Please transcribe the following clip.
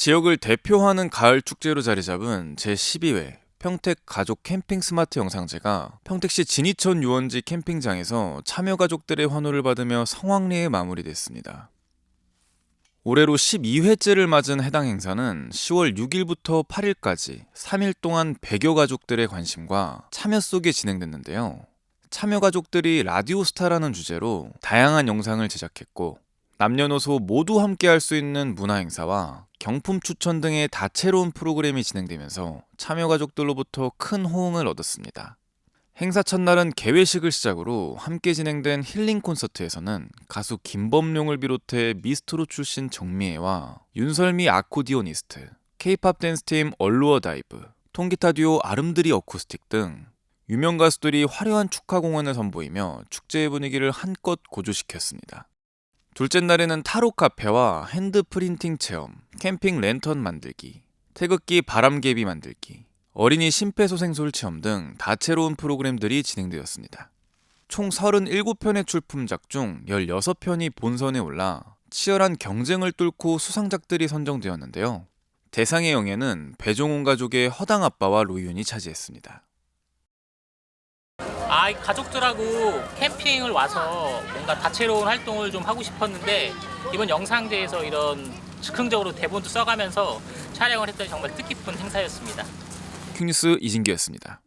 지역을 대표하는 가을 축제로 자리 잡은 제12회 평택 가족 캠핑 스마트 영상제가 평택시 진이천 유원지 캠핑장에서 참여 가족들의 환호를 받으며 성황리에 마무리됐습니다. 올해로 12회째를 맞은 해당 행사는 10월 6일부터 8일까지 3일 동안 100여 가족들의 관심과 참여 속에 진행됐는데요. 참여 가족들이 라디오 스타라는 주제로 다양한 영상을 제작했고 남녀노소 모두 함께 할 수 있는 문화 행사와 경품 추천 등의 다채로운 프로그램이 진행되면서 참여 가족들로부터 큰 호응을 얻었습니다. 행사 첫날은 개회식을 시작으로 함께 진행된 힐링 콘서트에서는 가수 김범룡을 비롯해 미스트로 출신 정미애와 윤설미 아코디오니스트, 케이팝 댄스팀 얼루어 다이브, 통기타 듀오 아름드리 어쿠스틱 등 유명 가수들이 화려한 축하 공연을 선보이며 축제의 분위기를 한껏 고조시켰습니다. 둘째 날에는 타로 카페와 핸드 프린팅 체험, 캠핑 랜턴 만들기, 태극기 바람개비 만들기, 어린이 심폐소생술 체험 등 다채로운 프로그램들이 진행되었습니다. 총 37편의 출품작 중 16편이 본선에 올라 치열한 경쟁을 뚫고 수상작들이 선정되었는데요. 대상의 영예는 배종훈 가족의 허당 아빠와 로이윤이 차지했습니다. 아, 이 가족들하고 캠핑을 와서 뭔가 다채로운 활동을 좀 하고 싶었는데 이번 영상제에서 이런 즉흥적으로 대본도 써가면서 촬영을 했더니 정말 뜻깊은 행사였습니다. 큐뉴스 이진기였습니다.